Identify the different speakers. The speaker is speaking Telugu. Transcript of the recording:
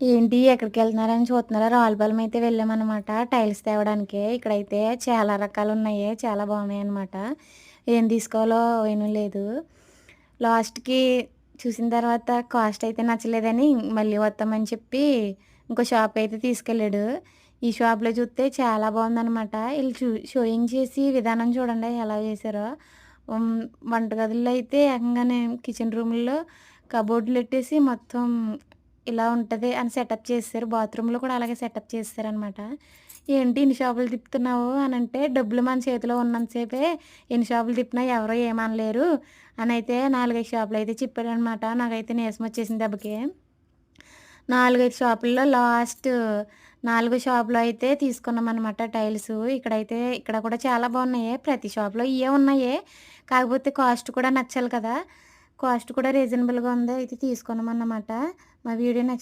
Speaker 1: ఏంటి ఎక్కడికి వెళ్తున్నారని చూస్తున్నారా? రావులపాలెం అయితే వెళ్ళామన్నమాట. టైల్స్ తేవడానికి. ఇక్కడైతే చాలా రకాలు ఉన్నాయి చాలా బాగున్నాయి అనమాట ఏం తీసుకోవాలో ఏమీ లేదు. లాస్ట్కి చూసిన తర్వాత కాస్ట్ అయితే నచ్చలేదని మళ్ళీ వస్తామని చెప్పి ఇంకో షాప్ అయితే తీసుకెళ్ళాడు. ఈ షాప్లో చూస్తే చాలా బాగుందనమాట వీళ్ళు చూ షోయింగ్ చేసి విధానం చూడండి ఎలా చేశారో. వంటగదుల్లో అయితే ఏకంగానే కిచెన్ రూమ్లో కబోర్డులు పెట్టేసి మొత్తం ఇలా ఉంటుంది అని సెటప్ చేస్తారు బాత్రూంలో కూడా అలాగే సెటప్ చేస్తారనమాట ఏంటి ఇన్ని షాపులు తిప్పుతున్నావు? అని అంటే డబ్బులు మన చేతిలో ఉన్నంతసేపే ఎన్ని షాపులు తిప్పినా ఎవరో ఏమనలేరు అని అయితే నాలుగైదు షాపులు అయితే చెప్పాడనమాట నాకైతే నీరసం వచ్చేసింది దెబ్బకి. నాలుగైదు షాపుల్లో లాస్ట్ నాలుగు షాపులో అయితే తీసుకున్నాం అనమాట టైల్స్. ఇక్కడైతే ఇక్కడ కూడా చాలా బాగున్నాయి. ప్రతి షాప్లో ఇవే ఉన్నాయి. కాకపోతే కాస్ట్ కూడా నచ్చాలి కదా. కాస్ట్ కూడా రీజనబుల్గా ఉంది? అయితే తీసుకున్నాం అన్నమాట మా వీడియో నచ్చితే